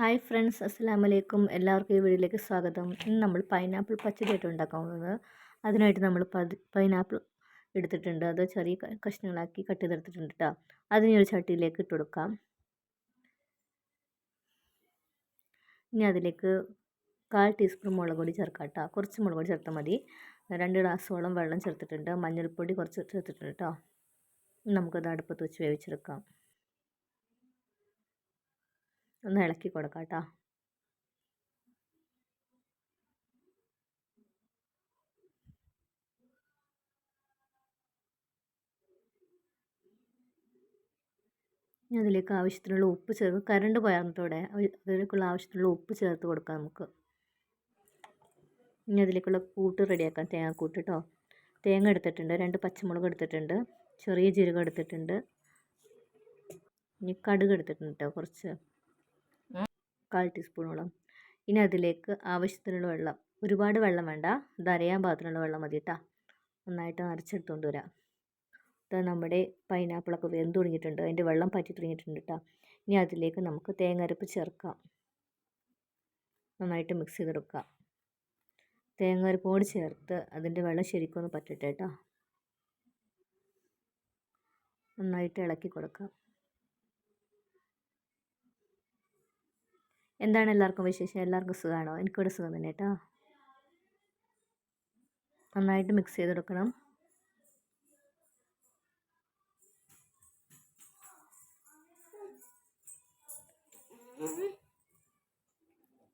Hi friends അസ്സാം വലൈക്കും എല്ലാവർക്കും ഈ വീഡിയോയിലേക്ക് സ്വാഗതം. ഇന്ന് നമ്മൾ പൈനാപ്പിൾ പച്ചടിയായിട്ട് ഉണ്ടാക്കാൻ പോകുന്നത്. അതിനായിട്ട് നമ്മൾ പൈനാപ്പിൾ എടുത്തിട്ടുണ്ട്. അത് ചെറിയ കഷ്ണങ്ങളാക്കി കട്ട് ചെയ്തെടുത്തിട്ടുണ്ട് കേട്ടോ അതിനെ ഒരു ചട്ടിയിലേക്ക് ഇട്ട് കൊടുക്കാം. ഇനി അതിലേക്ക് കാൽ ടീസ്പൂൺ മുളക് പൊടി ചേർക്കാം കേട്ടോ കുറച്ച് മുളക് പൊടി ചേർത്താൽ മതി. രണ്ട് ഗ്ലാസ്സോളം വെള്ളം ചേർത്തിട്ടുണ്ട്. മഞ്ഞൾപ്പൊടി കുറച്ച് ചേർത്തിട്ടുണ്ട് കേട്ടോ നമുക്കത് അടുപ്പത്ത് വെച്ച് വേവിച്ചെടുക്കാം. ഒന്ന് ഇളക്കി കൊടുക്കാം കേട്ടോ അതിലേക്ക് ആവശ്യത്തിനുള്ള ഉപ്പ് ചേർത്ത് കരണ്ട് പോയാർന്നിട്ടോടെ അതിലേക്കുള്ള ആവശ്യത്തിനുള്ള ഉപ്പ് ചേർത്ത് കൊടുക്കാം നമുക്ക്. ഇനി അതിലേക്കുള്ള കൂട്ട് റെഡിയാക്കാം തേങ്ങാക്കൂട്ട് കേട്ടോ തേങ്ങ എടുത്തിട്ടുണ്ട് രണ്ട് പച്ചമുളക് എടുത്തിട്ടുണ്ട് ചെറിയ ജീരകം എടുത്തിട്ടുണ്ട്. ഇനി കടുക് എടുത്തിട്ടുണ്ട് കേട്ടോ കുറച്ച്. കാൽ ടീസ്പൂണോളം. ഇനി അതിലേക്ക് ആവശ്യത്തിനുള്ള വെള്ളം. ഒരുപാട് വെള്ളം വേണ്ട. ഇത് പാകത്തിനുള്ള വെള്ളം മതി കേട്ടോ നന്നായിട്ട് അരച്ചെടുത്തുകൊണ്ട് വരാം. ഇത് നമ്മുടെ പൈനാപ്പിളൊക്കെ വെന്ത് തുടങ്ങിയിട്ടുണ്ട്. അതിന്റെ വെള്ളം പറ്റി തുടങ്ങിയിട്ടുണ്ട് കേട്ടോ ഇനി അതിലേക്ക് നമുക്ക് തേങ്ങ അരപ്പ് ചേർക്കാം. നന്നായിട്ട് മിക്സ് ചെയ്തെടുക്കാം. തേങ്ങ അരപ്പോട് ചേർത്ത് അതിന്റെ വെള്ളം ശരിക്കൊന്ന് പറ്റട്ടെ കേട്ടോ നന്നായിട്ട് ഇളക്കി കൊടുക്കാം. എന്താണ് എല്ലാവർക്കും വിശേഷം? എല്ലാവർക്കും സുഖമാണോ എനിക്കിവിടെ സുഖം തന്നെ കേട്ടോ. നന്നായിട്ട് മിക്സ് ചെയ്തെടുക്കണം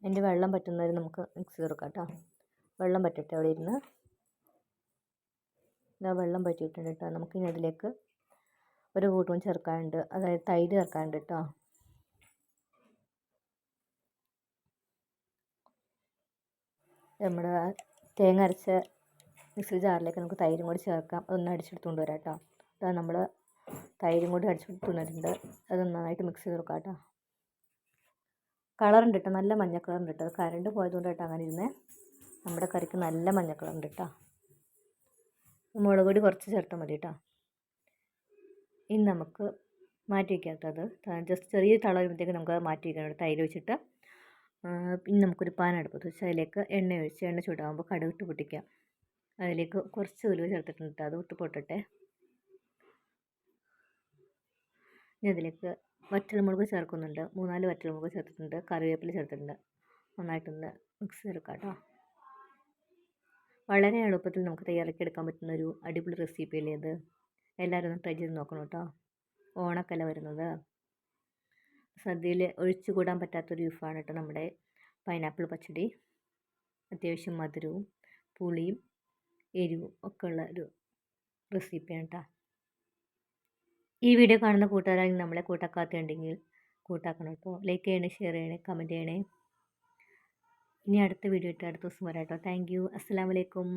എന്റെ വെള്ളം പറ്റുന്നവർ നമുക്ക് മിക്സ് ചെയ്ത് കൊടുക്കാം കേട്ടോ. വെള്ളം പറ്റട്ടെ അവിടെ ഇരുന്ന്? ഇതാ വെള്ളം പറ്റിയിട്ടുണ്ട് കേട്ടോ. നമുക്കിനി അതിലേക്ക് ഒരു കൂട്ടവും ചേർക്കാനുണ്ട്. അതായത് തൈര് ചേർക്കാനുണ്ട് കേട്ടോ. നമ്മുടെ തേങ്ങ അരച്ച മിക്സി ജാറിലേക്ക് നമുക്ക് തൈരും കൂടി ചേർക്കാം. അതൊന്ന് അടിച്ചെടുത്തുകൊണ്ട് വരാം കേട്ടോ. അതാ നമ്മൾ തൈരും കൂടി അടിച്ചെടുത്ത് അത് നന്നായിട്ട് മിക്സ് ചെയ്ത് കൊടുക്കാം കേട്ടോ. കളറുണ്ട് കേട്ടോ. നല്ല മഞ്ഞ കളറുണ്ട് കേട്ടോ. കരണ്ട് പോയതുകൊണ്ട് കേട്ടോ അങ്ങനെ ഇരുന്നേ. നമ്മുടെ കറിക്ക് നല്ല മഞ്ഞ കളറുണ്ട് കേട്ടോ. മുളക് പൊടി കുറച്ച് ചേർത്താൽ മതി കേട്ടോ. ഇനി നമുക്ക് മാറ്റി വയ്ക്കാം കേട്ടോ അത്. ജസ്റ്റ് ചെറിയ തള വരുമ്പോഴത്തേക്ക് നമുക്ക് മാറ്റി വയ്ക്കാം തൈര് വെച്ചിട്ട് പിന്നെ നമുക്കൊരു പാൻ അടുപ്പത്ത് അതിലേക്ക് എണ്ണ ഒഴിച്ച് എണ്ണ ചൂടാകുമ്പോൾ കടുക് ഇട്ട് പൊട്ടിക്കാം. അതിലേക്ക് കുറച്ച് ഉലുവ ചേർത്തിട്ടുണ്ട്. അത് വിട്ട് പൊട്ടട്ടെ. ഇനി അതിലേക്ക് വറ്റൽമുളക് ചേർക്കുന്നുണ്ട്. മൂന്നാൽ വറ്റൽമുളക് ചേർത്തിട്ടുണ്ട്. കറിവേപ്പില ചേർത്തിട്ടുണ്ട്. നന്നായിട്ടൊന്ന് മിക്സ് ചെയ്തെടുക്കാം കേട്ടോ. വളരെ എളുപ്പത്തിൽ നമുക്ക് തയ്യാറാക്കി എടുക്കാൻ പറ്റുന്ന ഒരു അടിപൊളി റെസിപ്പി അല്ലേ ഇത്? എല്ലാവരും ഒന്ന് ട്രൈ ചെയ്ത് നോക്കണം കേട്ടോ. ഓണക്കല വരുന്നത്. സദ്യയിൽ ഒഴിച്ചുകൂടാൻ പറ്റാത്തൊരു വിഭവമാണ് കേട്ടോ നമ്മുടെ പൈനാപ്പിൾ പച്ചടി. അത്യാവശ്യം മധുരവും പുളിയും എരിവും ഒക്കെ ഉള്ള ഒരു റെസിപ്പിയാണ് കേട്ടോ ഈ വീഡിയോ കാണുന്ന കൂട്ടുകാരാണെങ്കിൽ നമ്മളെ കൂട്ടാക്കാത്തുണ്ടെങ്കിൽ കൂട്ടാക്കണം കേട്ടോ ലൈക്ക് ചെയ്യണേ ഷെയർ ചെയ്യണേ കമന്റ് ചെയ്യണേ. ഇനി അടുത്ത വീഡിയോ ഇട്ട് അടുത്ത ദിവസം വരാം കേട്ടോ താങ്ക് യു അസ്സാം വലൈക്കും